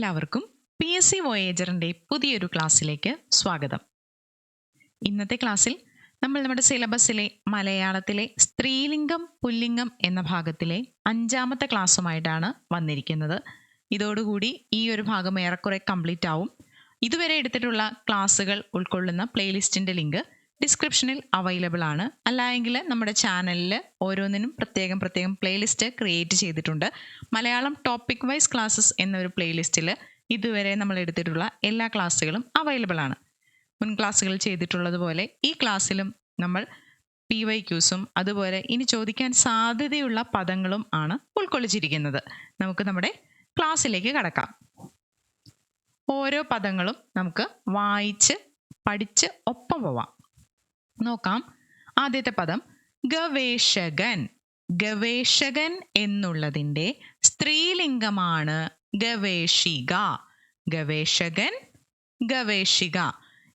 എല്ലാവർക്കും P S C വോയേജറിന്റെ പുതിയൊരു ക്ലാസ്സിലേക്ക് സ്വാഗതം. ഇന്നത്തെ ക്ലാസ്സിൽ നമ്മൾ നമ്മുടെ സിലബസിലെ മലയാളത്തിലെ സ്ത്രീലിംഗം പുല്ലിംഗം എന്ന ഭാഗത്തിലെ അഞ്ചാമത്തെ ക്ലാസ്സുമായിട്ടാണ് വന്നിരിക്കുന്നത്. ഇതോടുകൂടി ഈ ഒരു ഭാഗം ഏറെക്കുറെ കംപ്ലീറ്റ് ആവും ഇതുവരെ എടുത്തിട്ടുള്ള ക്ലാസ്സുകൾ ഉൾക്കൊള്ളുന്ന പ്ലേലിസ്റ്റിന്റെ ലിങ്ക് ഡിസ്ക്രിപ്ഷനിൽ അവൈലബിൾ ആണ്. അല്ലായെങ്കിൽ നമ്മുടെ ചാനലിൽ ഓരോന്നിനും പ്രത്യേകം പ്രത്യേകം പ്ലേലിസ്റ്റ് ക്രിയേറ്റ് ചെയ്തിട്ടുണ്ട്. മലയാളം ടോപ്പിക് വൈസ് ക്ലാസ്സസ് എന്നൊരു പ്ലേലിസ്റ്റിൽ ഇതുവരെ നമ്മൾ എടുത്തിട്ടുള്ള എല്ലാ ക്ലാസ്സുകളും അവൈലബിൾ ആണ്. മുൻ ക്ലാസ്സുകൾ ചെയ്തിട്ടുള്ളതുപോലെ ഈ ക്ലാസ്സിലും നമ്മൾ പി വൈ ക്യൂസും അതുപോലെ ഇനി ചോദിക്കാൻ സാധ്യതയുള്ള പദങ്ങളും ആണ് ഉൾക്കൊള്ളിച്ചിരിക്കുന്നത്. നമുക്ക് നമ്മുടെ ക്ലാസ്സിലേക്ക് കടക്കാം. ഓരോ പദങ്ങളും നമുക്ക് വായിച്ച് പഠിച്ച് ഒപ്പം പോവാം. നോക്കാം. ആദ്യത്തെ പദം ഗവേഷകൻ. ഗവേഷകൻ എന്നുള്ളതിന്റെ സ്ത്രീലിംഗമാണ് ഗവേഷിക. ഗവേഷകൻ ഗവേഷിക.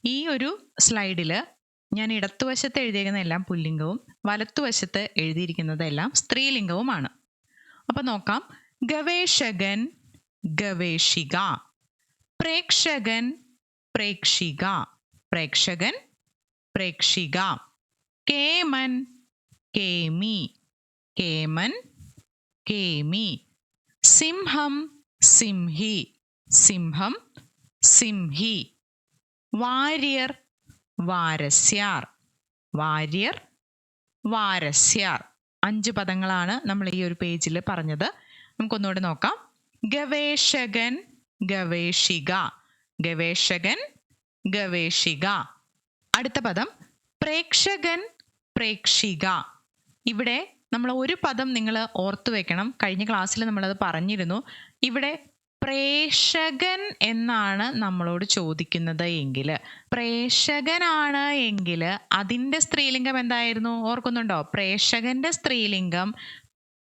ഈ ഒരു സ്ലൈഡിൽ ഞാൻ ഇടത്തുവശത്ത് എഴുതിയിരിക്കുന്ന എല്ലാം പുല്ലിംഗവും വലത്തുവശത്ത് എഴുതിയിരിക്കുന്നതെല്ലാം സ്ത്രീലിംഗവുമാണ്. അപ്പോൾ നോക്കാം. ഗവേഷകൻ ഗവേഷിക. പ്രേക്ഷകൻ പ്രേക്ഷിക. പ്രേക്ഷകൻ പ്രേക്ഷിക. കേമൻ കേമി. കേമൻ കേമി. സിംഹം സിംഹി. സിംഹം സിംഹി. വാര്യർ വാരസ്യാർ. വാര്യർ വാരസ്യാർ. അഞ്ച് പദങ്ങളാണ് നമ്മൾ ഈ ഒരു പേജിൽ പറഞ്ഞത്. നമുക്കൊന്നുകൂടെ നോക്കാം. ഗവേഷകൻ ഗവേഷിക. ഗവേഷകൻ ഗവേഷിക. അടുത്ത പദം. പ്രേക്ഷകൻ പ്രേക്ഷിക. ഇവിടെ നമ്മൾ ഒരു പദം നിങ്ങൾ ഓർത്തു വെക്കണം. കഴിഞ്ഞ ക്ലാസ്സിൽ നമ്മളത് പറഞ്ഞിരുന്നു. ഇവിടെ പ്രേക്ഷകൻ എന്നാണ് നമ്മളോട് ചോദിക്കുന്നത് എങ്കിൽ പ്രേക്ഷകനാണ് എങ്കിൽ അതിന്റെ സ്ത്രീലിംഗം എന്തായിരുന്നു? ഓർക്കുന്നുണ്ടോ? പ്രേക്ഷകന്റെ സ്ത്രീലിംഗം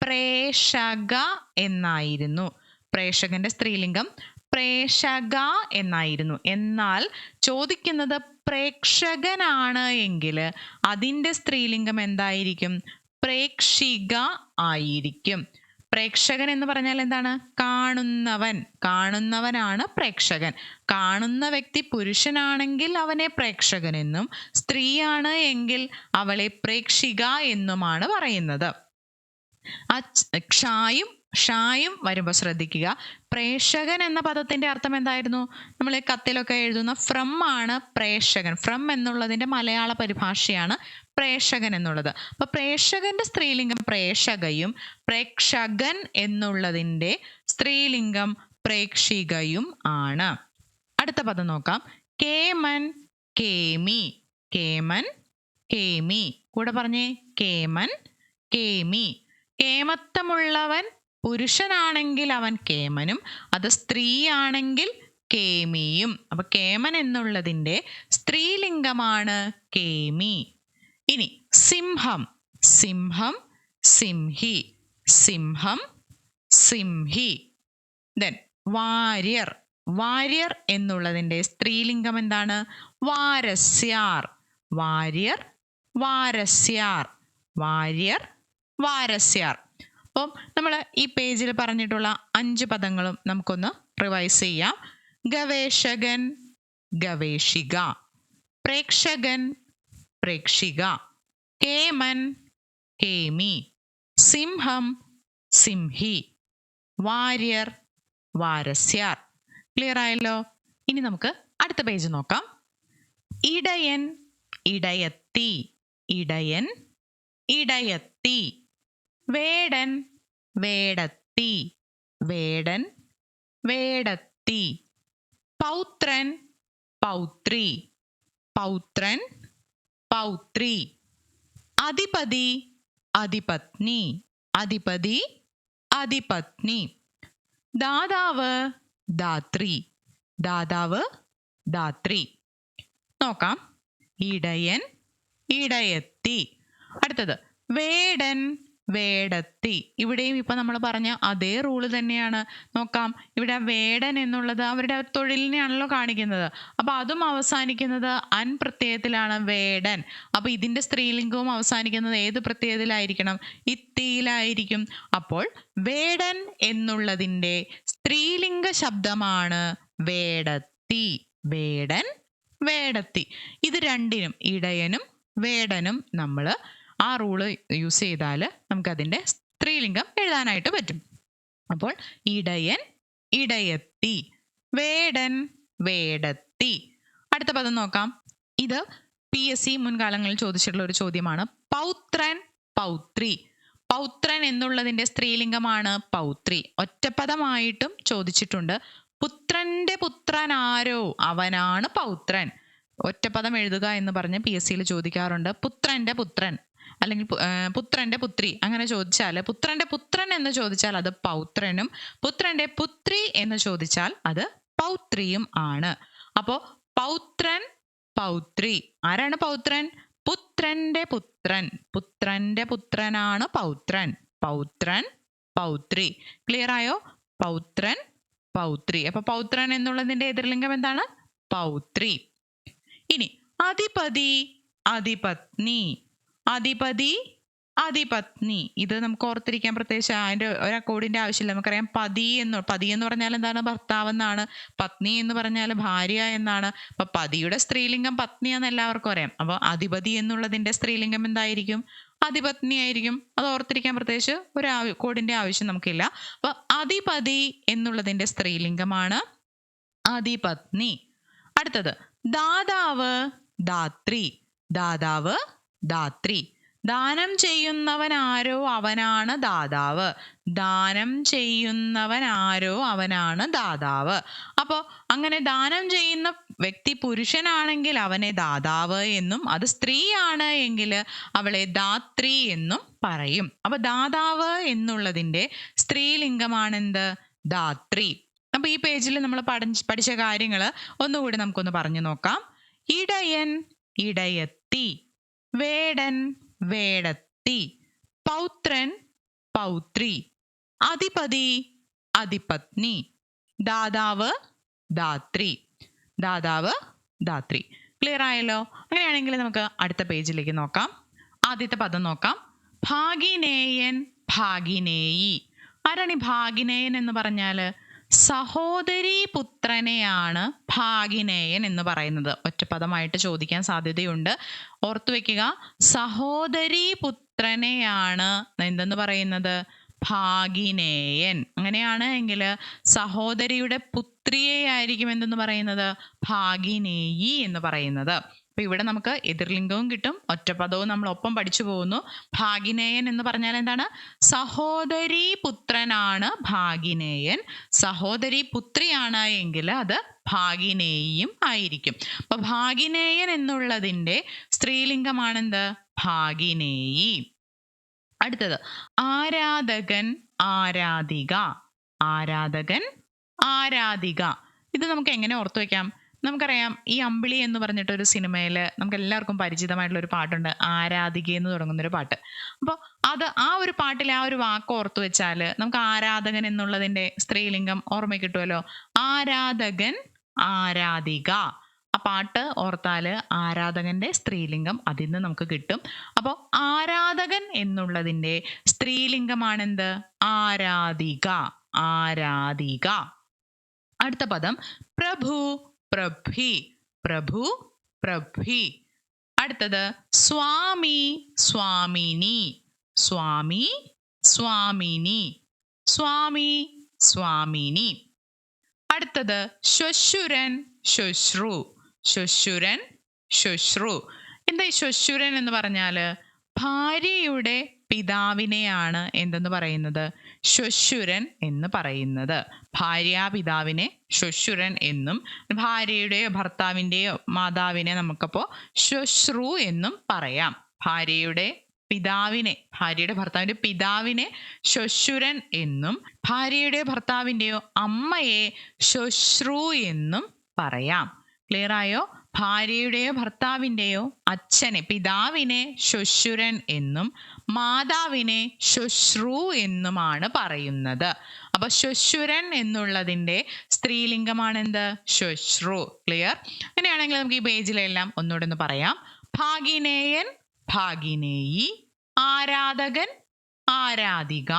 പ്രേക്ഷക എന്നായിരുന്നു. പ്രേക്ഷകന്റെ സ്ത്രീലിംഗം പ്രേക്ഷക എന്നായിരുന്നു. എന്നാൽ ചോദിക്കുന്നത് പ്രേക്ഷകനാണ് എങ്കിൽ അതിന്റെ സ്ത്രീലിംഗം എന്തായിരിക്കും? പ്രേക്ഷിക ആയിരിക്കും. പ്രേക്ഷകൻ എന്ന് പറഞ്ഞാൽ എന്താണ്? കാണുന്നവൻ. കാണുന്നവനാണ് പ്രേക്ഷകൻ. കാണുന്ന വ്യക്തി പുരുഷനാണെങ്കിൽ അവനെ പ്രേക്ഷകൻ എന്നും സ്ത്രീയാണ് എങ്കിൽ അവളെ പ്രേക്ഷിക എന്നുമാണ് പറയുന്നത്. ക്ഷായും ഷായും വരുമ്പോൾ ശ്രദ്ധിക്കുക. പ്രേക്ഷകൻ എന്ന പദത്തിന്റെ അർത്ഥം എന്തായിരുന്നു? നമ്മൾ ഈ കത്തിലൊക്കെ എഴുതുന്ന ഫ്രം ആണ് പ്രേക്ഷകൻ. ഫ്രം എന്നുള്ളതിന്റെ മലയാള പരിഭാഷയാണ് പ്രേക്ഷകൻ എന്നുള്ളത്. അപ്പൊ പ്രേക്ഷകന്റെ സ്ത്രീലിംഗം പ്രേക്ഷകയും പ്രേക്ഷകൻ എന്നുള്ളതിന്റെ സ്ത്രീലിംഗം പ്രേക്ഷികയും ആണ്. അടുത്ത പദം നോക്കാം. കേമൻ കേമി. കേമൻ കേമി. കൂടെ പറഞ്ഞേ. കേമൻ കേമി. കേമത്വമുള്ളവൻ പുരുഷനാണെങ്കിൽ അവൻ കേമനും അത് സ്ത്രീയാണെങ്കിൽ കേമിയും. അപ്പൊ കേമൻ എന്നുള്ളതിന്റെ സ്ത്രീലിംഗമാണ് കേമി. ഇനി സിംഹം. സിംഹം സിംഹി. സിംഹം സിംഹി. ദെൻ വാര്യർ. വാര്യർ എന്നുള്ളതിന്റെ സ്ത്രീലിംഗം എന്താണ്? വാരസ്യാർ. വാര്യർ വാരസ്യാർ. വാര്യർ വാരസ്യാർ. അപ്പം നമ്മൾ ഈ പേജിൽ പറഞ്ഞിട്ടുള്ള അഞ്ച് പദങ്ങളും നമുക്കൊന്ന് റിവൈസ് ചെയ്യാം. ഗവേഷകൻ ഗവേഷിക പ്രേക്ഷകൻ പ്രേക്ഷിക കേമൻ കേമി സിംഹം സിംഹി വാര്യർ വാരസ്യാർ. ക്ലിയർ ആയല്ലോ? ഇനി നമുക്ക് അടുത്ത പേജ് നോക്കാം. ഇടയൻ ഇടയത്തി ഇടയൻ ഇടയത്തി. വേടൻ വേടത്തി വേടൻ വേടത്തി. പൗത്രൻ പൗത്രി. പൗത്രൻ പൗത്രി. അധിപതി അധിപത്നി. അധിപതി അധിപത്നി. ദാതാവ് ദാത്രി. ദാതാവ് ദാത്രി. നോക്കാം. ഇടയൻ ഇടയത്തി. അടുത്തത്. വേടൻ വേടത്തി. ഇവിടെയും ഇപ്പൊ നമ്മൾ പറഞ്ഞ അതേ റൂൾ തന്നെയാണ്. നോക്കാം. ഇവിടെ വേടൻ എന്നുള്ളത് അവരുടെ തൊഴിലിനെയാണല്ലോ കാണിക്കുന്നത്. അപ്പൊ അതും അവസാനിക്കുന്നത് അൻ പ്രത്യയത്തിലാണ് വേടൻ. അപ്പൊ ഇതിന്റെ സ്ത്രീലിംഗവും അവസാനിക്കുന്നത് ഏത് പ്രത്യയത്തിലായിരിക്കണം? ഇത്തിയിലായിരിക്കും. അപ്പോൾ വേടൻ എന്നുള്ളതിന്റെ സ്ത്രീലിംഗ ശബ്ദമാണ് വേടത്തി. വേടൻ വേടത്തി. ഇത് രണ്ടിനും ഇടയനും വേടനും നമ്മൾ ആ റൂൾ യൂസ് ചെയ്താൽ നമുക്കതിന്റെ സ്ത്രീലിംഗം എഴുതാനായിട്ട് പറ്റും. അപ്പോൾ ഇടയൻ ഇടയത്തി വേടൻ വേടത്തി. അടുത്ത പദം നോക്കാം. ഇത് പി എസ് സി മുൻകാലങ്ങളിൽ ചോദിച്ചിട്ടുള്ള ഒരു ചോദ്യമാണ്. പൗത്രൻ പൗത്രി. പൗത്രൻ എന്നുള്ളതിന്റെ സ്ത്രീലിംഗമാണ് പൗത്രി. ഒറ്റപ്പദമായിട്ടും ചോദിച്ചിട്ടുണ്ട്. പുത്രന്റെ പുത്രൻ ആരോ? അവനാണ് പൗത്രൻ. ഒറ്റപ്പദം എഴുതുക എന്ന് പറഞ്ഞ് പി എസ് സിയിൽ ചോദിക്കാറുണ്ട്. പുത്രന്റെ പുത്രൻ. അല്ലെങ്കിൽ പുത്രന്റെ പുത്രി അങ്ങനെ ചോദിച്ചാൽ പുത്രന്റെ പുത്രൻ എന്ന് ചോദിച്ചാൽ അത് പൗത്രനും പുത്രന്റെ പുത്രി എന്ന് ചോദിച്ചാൽ അത് പൗത്രിയും ആണ്. അപ്പോ പൗത്രൻ പൗത്രി. ആരാണ് പൗത്രൻ? പുത്രന്റെ പുത്രൻ. പുത്രന്റെ പുത്രനാണ് പൗത്രൻ. പൗത്രൻ പൗത്രി. ക്ലിയർ ആയോ? പൗത്രൻ പൗത്രി. അപ്പൊ പൗത്രൻ എന്നുള്ളതിന്റെ എതിർലിംഗം എന്താണ്? പൗത്രി. ഇനി അധിപതി അധിപത്നി. അധിപതി അധിപത്നി. ഇത് നമുക്ക് ഓർത്തിരിക്കാൻ പ്രത്യേകിച്ച് അതിന്റെ ഒരു കോഡിന്റെ ആവശ്യമില്ല. നമുക്കറിയാം പതി എന്ന് പതി എന്ന് പറഞ്ഞാൽ എന്താണ്? ഭർത്താവ് എന്നാണ്. പത്നി എന്ന് പറഞ്ഞാൽ ഭാര്യ എന്നാണ്. അപ്പൊ പതിയുടെ സ്ത്രീലിംഗം പത്നിയാന്ന് എല്ലാവർക്കും അറിയാം. അപ്പൊ അധിപതി എന്നുള്ളതിന്റെ സ്ത്രീലിംഗം എന്തായിരിക്കും? ആയിരിക്കും. അത് ഓർത്തിരിക്കാൻ പ്രത്യേകിച്ച് ഒരു കോഡിന്റെ ആവശ്യം നമുക്കില്ല. അപ്പൊ അധിപതി എന്നുള്ളതിന്റെ സ്ത്രീലിംഗമാണ് അധിപത്നി. അടുത്തത് ദാതാവ് ദാത്രി. ദാതാവ് ദാത്രി. ദാനം ചെയ്യുന്നവൻ ആരോ അവനാണ് ദാതാവ്. ദാനം ചെയ്യുന്നവൻ ആരോ അവനാണ് ദാതാവ്. അപ്പോൾ അങ്ങനെ ദാനം ചെയ്യുന്ന വ്യക്തി പുരുഷനാണെങ്കിൽ അവനെ ദാതാവ് എന്നും അത് സ്ത്രീയാണ് എങ്കിൽ അവളെ ദാത്രി എന്നും പറയും. അപ്പൊ ദാതാവ് എന്നുള്ളതിന്റെ സ്ത്രീലിംഗമാണെന്ത്? ദാത്രി. അപ്പൊ ഈ പേജിൽ നമ്മൾ പഠിച്ച പഠിച്ച കാര്യങ്ങൾ ഒന്നുകൂടി നമുക്കൊന്ന് പറഞ്ഞു നോക്കാം. ഇടയൻ ഇടയത്തി. വേടൻ വേടത്തി. പൗത്രൻ പൗത്രി. അധിപതി അധിപത്നി. ദാതാവ് ദാത്രി. ദാതാവ് ദാത്രി. ക്ലിയർ ആയല്ലോ? അങ്ങനെയാണെങ്കിൽ നമുക്ക് അടുത്ത പേജിലേക്ക് നോക്കാം. ആദ്യത്തെ പദം നോക്കാം. ഭാഗിനേയൻ ഭാഗിനേയി. ആരാണ് ഈ ഭാഗിനേയൻ എന്ന് പറഞ്ഞാൽ? സഹോദരി പുത്രനെയാണ് ഭാഗിനേയൻ എന്ന് പറയുന്നത്. ഒറ്റപ്പദമായിട്ട് ചോദിക്കാൻ സാധ്യതയുണ്ട്. ഓർത്തു വെക്കുക സഹോദരി പുത്രനെയാണ് എന്തെന്ന് പറയുന്നത്? ഭാഗിനേയൻ. അങ്ങനെയാണ് എങ്കിൽ സഹോദരിയുടെ പുത്രിയെ ആയിരിക്കും എന്തെന്ന് പറയുന്നത്? ഭാഗിനേയി എന്ന് പറയുന്നത്. അപ്പൊ ഇവിടെ നമുക്ക് എതിർലിംഗവും കിട്ടും ഒറ്റപ്പദവും നമ്മൾ ഒപ്പം പഠിച്ചു പോകുന്നു. ഭാഗിനേയൻ എന്ന് പറഞ്ഞാൽ എന്താണ്? സഹോദരി പുത്രനാണ് ഭാഗിനേയൻ. സഹോദരി പുത്രിയാണ് എങ്കിൽ അത് ഭാഗിനേയും ആയിരിക്കും. അപ്പൊ ഭാഗിനേയൻ എന്നുള്ളതിന്റെ സ്ത്രീലിംഗമാണെന്ത്? ഭാഗിനേയി. അടുത്തത് ആരാധകൻ ആരാധിക. ആരാധകൻ ആരാധിക. ഇത് നമുക്ക് എങ്ങനെ ഓർത്തു വെക്കാം നമുക്കറിയാം ഈ അമ്പിളി എന്ന് പറഞ്ഞിട്ട് ഒരു സിനിമയിൽ നമുക്ക് എല്ലാവർക്കും പരിചിതമായിട്ടുള്ള ഒരു പാട്ടുണ്ട്. ആരാധിക എന്ന് തുടങ്ങുന്ന ഒരു പാട്ട്. അപ്പോൾ അത് ആ ഒരു പാട്ടിൽ ആ ഒരു വാക്ക് ഓർത്തു വെച്ചാൽ നമുക്ക് ആരാധകൻ എന്നുള്ളതിന്റെ സ്ത്രീലിംഗം ഓർമ്മ കിട്ടുമല്ലോ ആരാധകൻ ആരാധിക. ആ പാട്ട് ഓർത്താൽ ആരാധകന്റെ സ്ത്രീലിംഗം അതിൽ നിന്ന് നമുക്ക് കിട്ടും. അപ്പോൾ ആരാധകൻ എന്നുള്ളതിന്റെ സ്ത്രീലിംഗമാണെന്ത്? ആരാധിക ആരാധിക. അടുത്ത പദം പ്രഭു. പ്രഭി പ്രഭു പ്രഭി. അടുത്തത് സ്വാമി സ്വാമിനി. സ്വാമി സ്വാമിനി. സ്വാമി സ്വാമിനി. അടുത്തത് ശ്വശുരൻ ശുശ്രു ശ്വശുരൻ ശുശ്രു എന്താ ഈ ശ്വശുരൻ എന്ന് പറഞ്ഞാൽ? ഭാര്യയുടെ പിതാവിനെയാണ് എന്തെന്ന് പറയുന്നത്? ശ്വശുരൻ എന്ന് പറയുന്നത്. ഭാര്യാപിതാവിനെ ശ്വശുരൻ എന്നും ഭാര്യയുടെയോ ഭർത്താവിന്റെയോ മാതാവിനെ നമുക്കപ്പോൾ ശ്വശ്രു എന്നും പറയാം. ഭാര്യയുടെ പിതാവിനെ ഭാര്യയുടെ ഭർത്താവിന്റെ പിതാവിനെ ശ്വശുരൻ എന്നും ഭാര്യയുടെ ഭർത്താവിന്റെയോ അമ്മയെ ശ്വശ്രു എന്നും പറയാം. ക്ലിയർ ആയോ? ഭാര്യയുടെയോ ഭർത്താവിന്റെയോ അച്ഛനെ പിതാവിനെ ശ്വശുരൻ എന്നും മാതാവിനെ ശ്വശ്രു എന്നുമാണ് പറയുന്നത്. അപ്പൊ ശ്വശുരൻ എന്നുള്ളതിന്റെ സ്ത്രീലിംഗമാണ് എന്ത് ശ്വശ്രു ക്ലിയർ അങ്ങനെയാണെങ്കിൽ നമുക്ക് ഈ പേജിലെല്ലാം ഒന്നുകൂടെ ഒന്ന് പറയാം. ഭാഗിനേയൻ ഭാഗിനേയി ആരാധകൻ ആരാധിക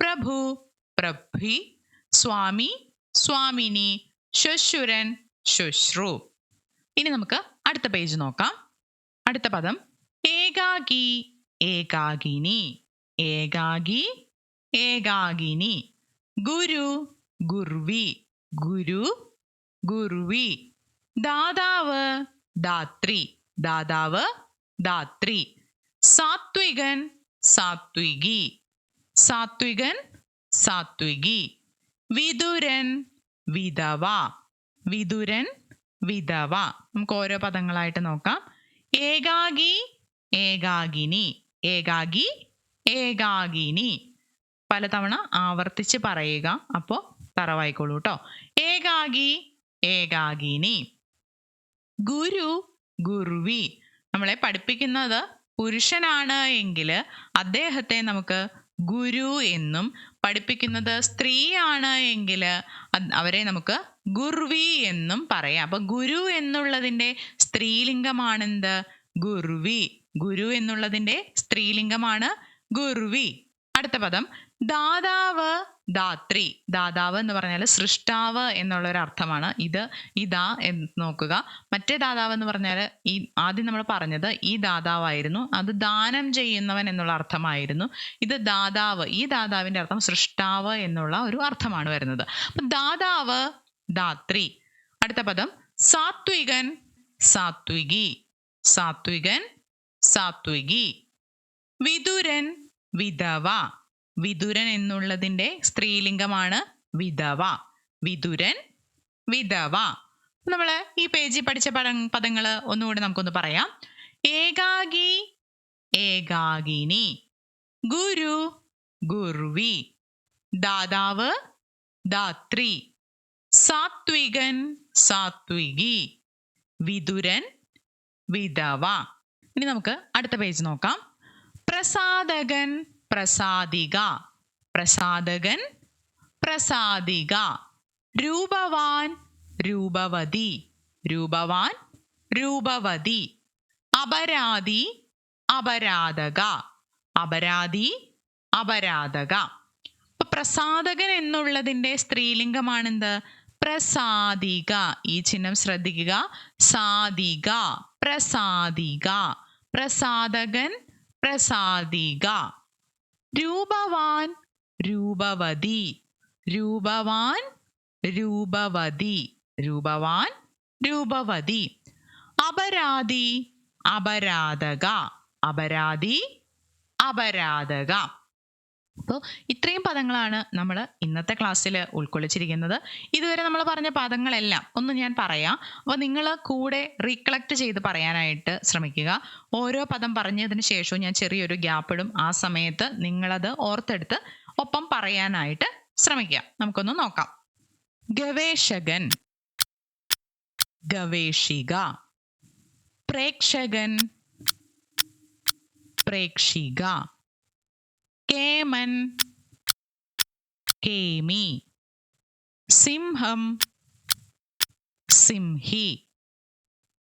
പ്രഭു പ്രഭി സ്വാമി സ്വാമിനി ശ്വശ്രുരൻ ശ്വശ്രു ഇനി നമുക്ക് അടുത്ത പേജ് നോക്കാം. അടുത്ത പദം. ഏകാഗി ഏകാഗിനി ഏകാഗി ഏകാഗിനി ഗുരു ഗുർവി ഗുരു ഗുർവി. ദാതാവ് ദാത്രി. ദാതാവ് ദാത്രി. സാത്വികൻ സാത്വികി. സാത്വികൻ സാത്വികി. വിദുരൻ വിധവ. വിതുരൻ വിധവ. നമുക്ക് ഓരോ പദങ്ങളായിട്ട് നോക്കാം. ഏകാഗി ഏകാഗിനി. ഏകാഗി ഏകാഗിനി. പലതവണ ആവർത്തിച്ച് പറയുക. അപ്പോൾ തറവായിക്കോളൂ കേട്ടോ ഏകാഗി ഏകാഗിനി. ഗുരു ഗുരുവി. നമ്മളെ പഠിപ്പിക്കുന്നത് പുരുഷനാണ് എങ്കിൽ അദ്ദേഹത്തെ നമുക്ക് ഗുരു എന്നും പഠിപ്പിക്കുന്നത് സ്ത്രീയാണ് എങ്കിൽ അവരെ നമുക്ക് ഗുർവി എന്നും പറയാം. അപ്പൊ ഗുരു എന്നുള്ളതിന്റെ സ്ത്രീലിംഗമാണെന്ത്? ഗുർവി. ഗുരു എന്നുള്ളതിന്റെ സ്ത്രീലിംഗമാണ് ഗുർവി. അടുത്ത പദം ദാതാവ് ദാത്രി. ദാതാവ് എന്ന് പറഞ്ഞാൽ സൃഷ്ടാവ് എന്നുള്ള ഒരു അർത്ഥമാണ് ഇത്. ഇതാ എന്ന് നോക്കുക. മറ്റേ ദാതാവ് എന്ന് പറഞ്ഞാൽ ഈ ആദ്യം നമ്മൾ പറഞ്ഞത് ഈ ദാതാവായിരുന്നു. അത് ദാനം ചെയ്യുന്നവൻ എന്നുള്ള അർത്ഥമായിരുന്നു. ഇത് ദാതാവ് ഈ ദാതാവിന്റെ അർത്ഥം സൃഷ്ടാവ് എന്നുള്ള ഒരു അർത്ഥമാണ് വരുന്നത്. അപ്പം ദാതാവ് ദാത്രി. അടുത്ത പദം സാത്വികൻ സാത്വികി. സാത്വികൻ സാത്വികി. വിദുരൻ വിധവ. വിതുരൻ എന്നുള്ളതിന്റെ സ്ത്രീലിംഗമാണ് വിധവ. വിതുരൻ വിധവ. നമ്മൾ ഈ പേജിൽ പഠിച്ച പദ പദങ്ങൾ ഒന്നുകൂടി നമുക്കൊന്ന് പറയാം. ഏകാഗി ഏകാഗിനി. ഗുരു ഗുർവി. ദാതാവ് ദാത്രി. സാത്വികൻ സാത്വികി. വിതുരൻ വിധവ. ഇനി നമുക്ക് അടുത്ത പേജ് നോക്കാം. പ്രസാദകൻ പ്രസാദിക. പ്രസാദകൻ പ്രസാദിക. രൂപവാൻ രൂപവതി. രൂപവാൻ രൂപവതി. അപരാധി അപരാധക. അപരാധി അപരാധക. പ്രസാദകൻ എന്നുള്ളതിന്റെ സ്ത്രീലിംഗമാണെന്ത്? പ്രസാദിക. ഈ ചിഹ്നം ശ്രദ്ധിക്കുക. സാദിക. പ്രസാദിക. പ്രസാദകൻ പ്രസാദിക. രൂപവാൻ രൂപവതി. രൂപവാൻ രൂപവതി. രൂപവാൻ രൂപവതി. അപരാധി അപരാധക. അപരാധി അപരാധക. അപ്പോൾ ഇത്രയും പദങ്ങളാണ് നമ്മൾ ഇന്നത്തെ ക്ലാസ്സിൽ ഉൾക്കൊള്ളിച്ചിരിക്കുന്നത്. ഇതുവരെ നമ്മൾ പറഞ്ഞ പദങ്ങളെല്ലാം ഒന്ന് ഞാൻ പറയാം. അപ്പോൾ നിങ്ങൾ കൂടെ റീകളക്ട് ചെയ്ത് പറയാനായിട്ട് ശ്രമിക്കുക. ഓരോ പദം പറഞ്ഞതിന് ശേഷവും ഞാൻ ചെറിയൊരു ഗ്യാപ്പ് ഇടും. ആ സമയത്ത് നിങ്ങളത് ഓർത്തെടുത്ത് ഒപ്പം പറയാനായിട്ട് ശ്രമിക്കുക. നമുക്കൊന്ന് നോക്കാം. ഗവേഷകൻ ഗവേഷിക പ്രേക്ഷകൻ പ്രേക്ഷിക. കേമൻ. കേമി. സിംഹം. സിംഹി.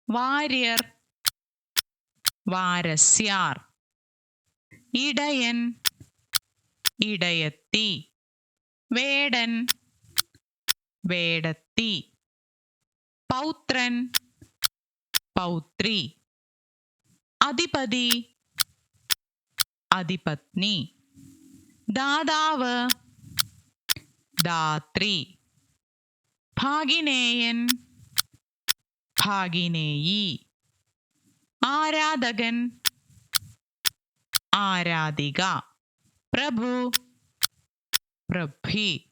വാര്യർ. വാരസ്യാർ. ഇടയൻ. ഇടയത്തി. വേടൻ. വേടത്തി. പൗത്രൻ. പൗത്രി. അധിപതി. അധിപത്നി. ദാതാവ്. ദാത്രി. ഭാഗിനേയൻ. ഭാഗിനേയി. ആരാധകൻ. ആരാധിക. പ്രഭു. പ്രഭി.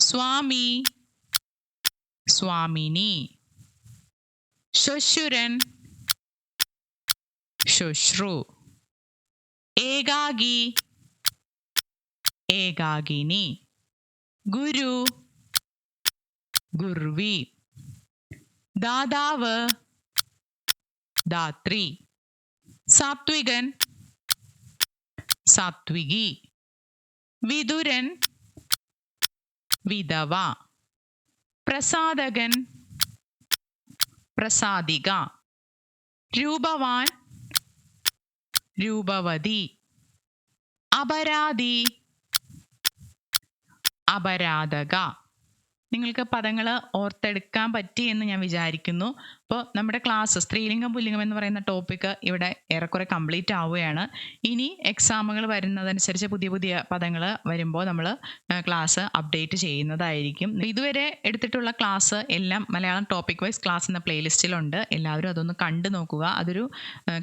സ്വാമി. സ്വാമിനി. ശ്വശുരൻ. ശുശ്രു ഏകാഗി ഏകാകിനി ഗുരു. ഗുർവി. ദാതാവ്. ധാത്രി സാത്വികൻ. സാത്വികി. വിതുരൻ വിധവ. പ്രസാദകൻ. പ്രസാദിക. രൂപവാൻ. രൂപവതി. അപരാധി. അപരാധക. നിങ്ങൾക്ക് പദങ്ങൾ ഓർത്തെടുക്കാൻ പറ്റി എന്ന് ഞാൻ വിചാരിക്കുന്നു. അപ്പോൾ നമ്മുടെ ക്ലാസ് സ്ത്രീലിംഗം പുല്ലിംഗം എന്ന് പറയുന്ന ടോപ്പിക്ക് ഇവിടെ ഏറെക്കുറെ കംപ്ലീറ്റ് ആവുകയാണ്. ഇനി എക്സാമുകൾ വരുന്നതനുസരിച്ച് പുതിയ പുതിയ പദങ്ങൾ വരുമ്പോൾ നമ്മൾ ക്ലാസ് അപ്ഡേറ്റ് ചെയ്യുന്നതായിരിക്കും. ഇതുവരെ എടുത്തിട്ടുള്ള ക്ലാസ് എല്ലാം മലയാളം ടോപ്പിക് വൈസ് ക്ലാസ് എന്ന പ്ലേലിസ്റ്റിലുണ്ട് എല്ലാവരും അതൊന്ന് കണ്ടു നോക്കുക. അതൊരു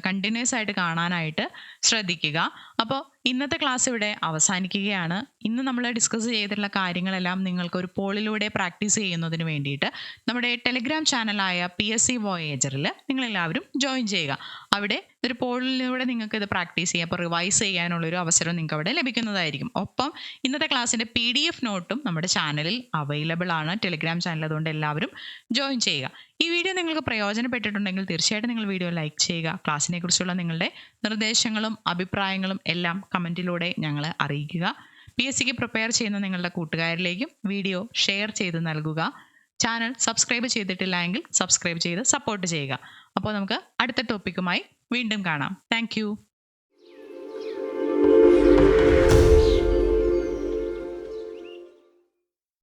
കണ്ടിന്യൂസ് ആയിട്ട് കാണാനായിട്ട് ശ്രദ്ധിക്കുക. അപ്പോൾ ഇന്നത്തെ ക്ലാസ് ഇവിടെ അവസാനിക്കുകയാണ്. ഇന്ന് നമ്മൾ ഡിസ്കസ് ചെയ്തിട്ടുള്ള കാര്യങ്ങളെല്ലാം നിങ്ങൾക്ക് ഒരു പോളിലൂടെ പ്രാക്ടീസ് ചെയ്യുന്നതിന് വേണ്ടിയിട്ട് നമ്മുടെ ടെലിഗ്രാം ചാനലായ പി എസ് സി വോയേജറിൽ നിങ്ങളെല്ലാവരും ജോയിൻ ചെയ്യുക. അവിടെ ഒരു പോളിലൂടെ നിങ്ങൾക്ക് ഇത് പ്രാക്ടീസ് ചെയ്യാം. അപ്പോൾ റിവൈസ് ചെയ്യാനുള്ളൊരു അവസരം നിങ്ങൾക്ക് അവിടെ ലഭിക്കുന്നതായിരിക്കും. ഒപ്പം ഇന്നത്തെ ക്ലാസ്സിന്റെ പി ഡി എഫ് നോട്ടും നമ്മുടെ ചാനലിൽ അവൈലബിൾ ആണ്. ടെലിഗ്രാം ചാനൽ അതുകൊണ്ട് എല്ലാവരും ജോയിൻ ചെയ്യുക. ഈ വീഡിയോ നിങ്ങൾക്ക് പ്രയോജനപ്പെട്ടിട്ടുണ്ടെങ്കിൽ തീർച്ചയായിട്ടും നിങ്ങൾ വീഡിയോ ലൈക്ക് ചെയ്യുക. ക്ലാസ്സിനെ കുറിച്ചുള്ള നിങ്ങളുടെ നിർദ്ദേശങ്ങളും അഭിപ്രായങ്ങളും എല്ലാം കമന്റിലൂടെ ഞങ്ങളെ അറിയിക്കുക. പി എസ് സിക്ക് പ്രിപ്പയർ ചെയ്യുന്ന നിങ്ങളുടെ കൂട്ടുകാരിലേക്കും വീഡിയോ ഷെയർ ചെയ്ത് നൽകുക. ചാനൽ സബ്സ്ക്രൈബ് ചെയ്തിട്ടില്ല എങ്കിൽ സബ്സ്ക്രൈബ് ചെയ്ത് സപ്പോർട്ട് ചെയ്യുക. അപ്പോൾ നമുക്ക് അടുത്ത ടോപ്പിക്കുമായി വീണ്ടും കാണാം. താങ്ക്